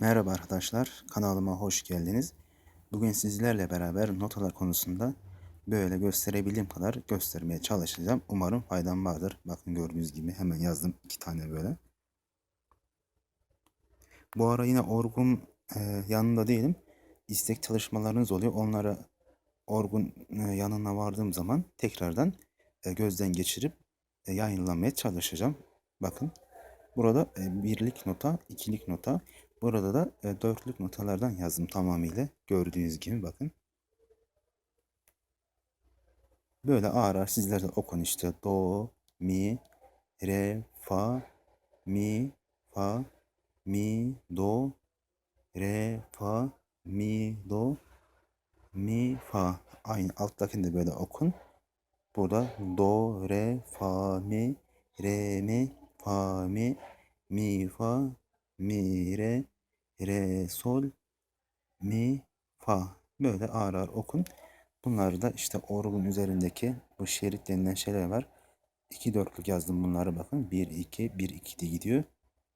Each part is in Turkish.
Merhaba arkadaşlar, kanalıma hoş geldiniz. Bugün sizlerle beraber notalar konusunda böyle gösterebildiğim kadar göstermeye çalışacağım. Umarım faydam vardır. Bakın gördüğünüz gibi hemen yazdım iki tane böyle. Bu ara yine Orgun e, yanında değilim. İstek çalışmalarınız oluyor. Onlara Orgun e, yanına vardığım zaman tekrardan e, gözden geçirip yayınlamaya çalışacağım. Bakın burada birlik nota, ikilik nota, Burada da e, dörtlük notalardan yazdım tamamıyla. Gördüğünüz gibi bakın. Böyle ağır ağır sizler de okun işte. Do, mi, re, fa, mi, fa, mi, do, re, fa, mi, do, mi, fa. Aynı alttakini de böyle okun. Burada do, re, fa, mi, re, mi, fa, mi, mi, fa, mi, re, re, sol, mi, fa. Böyle ağır ağır okun. Bunları da işte orgun üzerindeki bu şerit denilen şeyler var. 2 dörtlük yazdım bunları bakın. 1 2 1 2 de gidiyor.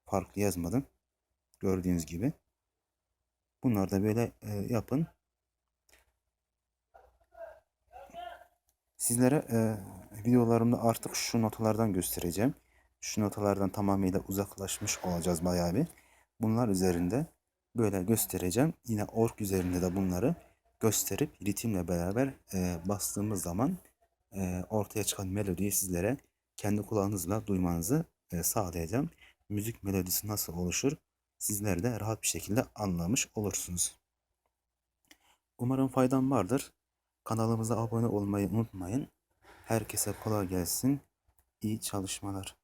Farklı yazmadım. Gördüğünüz gibi. Bunları da böyle e, yapın. Sizlere e, videolarımda artık şu notalardan göstereceğim. Şu notalardan tamamıyla uzaklaşmış olacağız bayağı bir. Bunlar üzerinde böyle göstereceğim. Yine ork üzerinde de bunları gösterip ritimle beraber e, bastığımız zaman e, ortaya çıkan melodiyi sizlere kendi kulağınızla duymanızı e, sağlayacağım. Müzik melodisi nasıl oluşur sizler de rahat bir şekilde anlamış olursunuz. Umarım faydam vardır. Kanalımıza abone olmayı unutmayın. Herkese kolay gelsin. İyi çalışmalar.